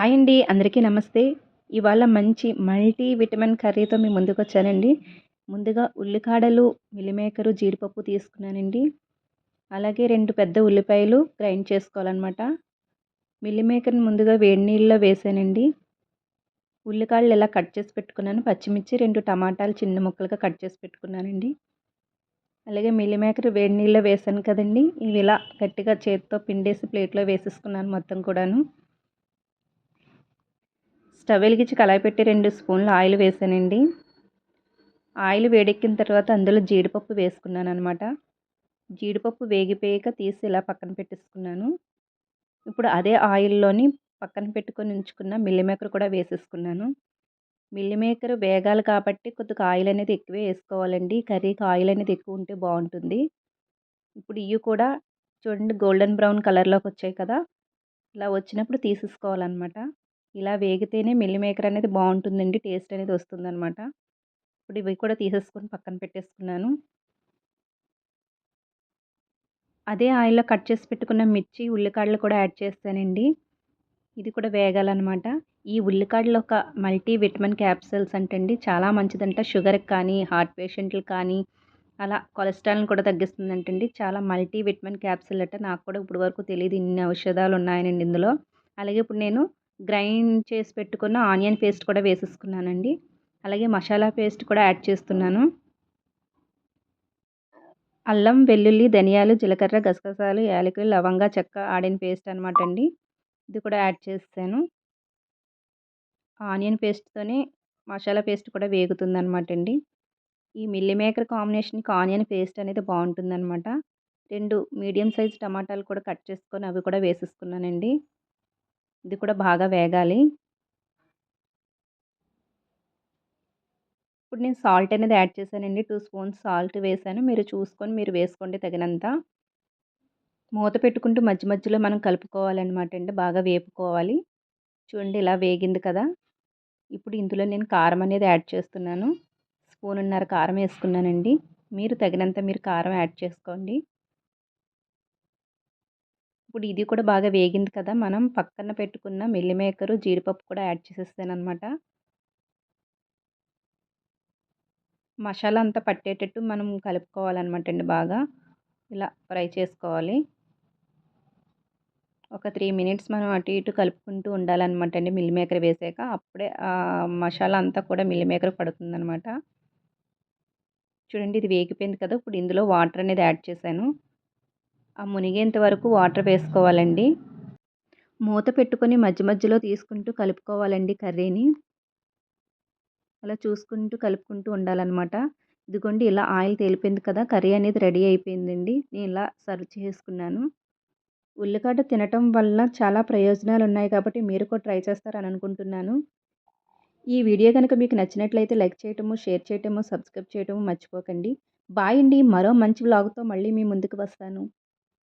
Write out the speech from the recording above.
Hi అండి అందరికీ నమస్తే. ఇవాళ మంచి మల్టీ విటమిన్ కర్రీతో మీ ముందుకు వచ్చానండి ముందుగా ఉల్లికాడలు మిల్లిమేకరు జీడిపప్పు తీసుకున్నానండి. అలాగే రెండు పెద్ద ఉల్లిపాయలు గ్రైండ్ చేసుకోవాలన్నమాట. మిల్లిమేకర్ని ముందుగా వేడి నీళ్ళలో వేసానండి. ఉల్లికాడలు ఇలా కట్ చేసి పెట్టుకున్నాను పచ్చిమిర్చి రెండు టమాటాలు చిన్న ముక్కలుగా కట్ చేసి పెట్టుకున్నానండి. అలాగే మిల్లిమేకర్ వేడి నీళ్ళలో వేసాను కదండి. ఇవి ఇలా గట్టిగా చేతితో పిండేసి ప్లేట్లో వేసేసుకున్నాను మొత్తం కూడాను. స్టవ్ వెలిగించి కళాయి పెట్టి రెండు స్పూన్లు ఆయిల్ వేసానండి. ఆయిల్ వేడెక్కిన తర్వాత అందులో జీడిపప్పు వేసుకున్నాను అనమాట జీడిపప్పు వేగిపోయాక తీసి ఇలా పక్కన పెట్టేసుకున్నాను. ఇప్పుడు అదే ఆయిల్లోని పక్కన పెట్టుకొని ఉంచుకున్న మిల్లిమేకర్ కూడా వేసేసుకున్నాను. మిల్లిమేకర్ వేగాలి కాబట్టి కొద్దిగా ఆయిల్ అనేది ఎక్కువే వేసుకోవాలండి. కర్రీకి ఆయిల్ అనేది ఎక్కువ ఉంటే బాగుంటుంది. ఇప్పుడు ఇవి కూడా చూడండి గోల్డెన్ బ్రౌన్ కలర్లోకి వచ్చాయి కదా. ఇలా వచ్చినప్పుడు తీసేసుకోవాలన్నమాట. ఇలా వేగితేనే మిల్లి మేకర్ అనేది బాగుంటుందండి. టేస్ట్ అనేది వస్తుందన్నమాట. ఇప్పుడు ఇవి కూడా తీసేసుకొని పక్కన పెట్టేసుకున్నాను. అదే ఆయిల్లో కట్ చేసి పెట్టుకున్న మిర్చి ఉల్లికాడలు కూడా యాడ్ చేస్తానండి. ఇది కూడా వేగాలన్నమాట. ఈ ఉల్లికాడలు ఒక మల్టీ విటమిన్ క్యాప్సూల్స్ అంటండి. చాలా మంచిదంట. షుగర్కి కానీ హార్ట్ పేషెంట్లు కానీ అలా కొలెస్ట్రాల్ని కూడా తగ్గిస్తుందంటండి. చాలా మల్టీ విటమిన్ క్యాప్సూల్ అంటే. నాకు కూడా ఇప్పుడు వరకు తెలియదు ఇన్ని ఔషధాలు ఉన్నాయనండి ఇందులో. అలాగే ఇప్పుడు నేను గ్రైండ్ చేసి పెట్టుకున్న ఆనియన్ పేస్ట్ కూడా వేసేసుకున్నానండి. అలాగే మసాలా పేస్ట్ కూడా యాడ్ చేస్తున్నాను. అల్లం వెల్లుల్లి ధనియాలు జీలకర్ర గసగసాలు యాలకులు లవంగా చెక్క ఆడిన పేస్ట్ అనమాట అండి ఇది కూడా యాడ్ చేస్తాను. ఆనియన్ పేస్ట్తోనే మసాలా పేస్ట్ కూడా వేగుతుంది అనమాట అండి ఈ మిల్లీ మేకర్ కాంబినేషన్కి ఆనియన్ పేస్ట్ అనేది బాగుంటుందన్నమాట. రెండు మీడియం సైజ్ టమాటాలు కూడా కట్ చేసుకొని అవి కూడా వేసేసుకున్నానండి. ఇది కూడా బాగా వేగాలి. ఇప్పుడు నేను సాల్ట్ అనేది యాడ్ చేశానండి. టూ స్పూన్స్ సాల్ట్ వేసాను. మీరు చూసుకొని మీరు వేసుకోండి తగినంత. మూత పెట్టుకుంటూ మధ్య మధ్యలో మనం కలుపుకోవాలన్నమాట అండి. బాగా వేపుకోవాలి. చూడండి ఇలా వేగింది కదా. ఇప్పుడు ఇందులో నేను కారం అనేది యాడ్ చేస్తున్నాను. స్పూన్ ఉన్నర కారం వేసుకున్నానండి. మీరు తగినంత మీరు కారం యాడ్ చేసుకోండి. ఇప్పుడు ఇది కూడా బాగా వేగింది కదా! మనం పక్కన పెట్టుకున్న మిల్లి మేకరు జీడిపప్పు కూడా యాడ్ చేసేస్తాను అనమాట మసాలా అంతా పట్టేటట్టు మనం కలుపుకోవాలన్నమాట అండి బాగా. ఇలా ఫ్రై చేసుకోవాలి. ఒక త్రీ మినిట్స్ మనం అటు ఇటు కలుపుకుంటూ ఉండాలన్నమాట అండి మిల్లి మేకర్ వేసాక. అప్పుడే మసాలా అంతా కూడా మిల్లి మేకర్ పడుతుందన్నమాట. చూడండి ఇది వేగిపోయింది కదా! ఇప్పుడు ఇందులో వాటర్ అనేది యాడ్ చేశాను. ఆ మునిగేంత వరకు వాటర్ వేసుకోవాలండి. మూత పెట్టుకొని మధ్య మధ్యలో తీసుకుంటూ కలుపుకోవాలండి కర్రీని. అలా చూసుకుంటూ కలుపుకుంటూ ఉండాలన్నమాట. ఇదిగోండి ఇలా ఆయిల్ తేలిపోయింది కదా కర్రీ అనేది రెడీ అయిపోయిందండి. నేను ఇలా సర్వ్ చేసుకున్నాను. ఉల్లిగడ్డ తినటం వల్ల చాలా ప్రయోజనాలు ఉన్నాయి కాబట్టి మీరు కూడా ట్రై చేస్తారని అనుకుంటున్నాను. ఈ వీడియో కనుక మీకు నచ్చినట్లయితే లైక్ చేయటము షేర్ చేయటము సబ్స్క్రైబ్ చేయటము మర్చిపోకండి. బాయ్ అండి. మరో మంచి వ్లాగ్తో మళ్ళీ మీ ముందుకు వస్తాను.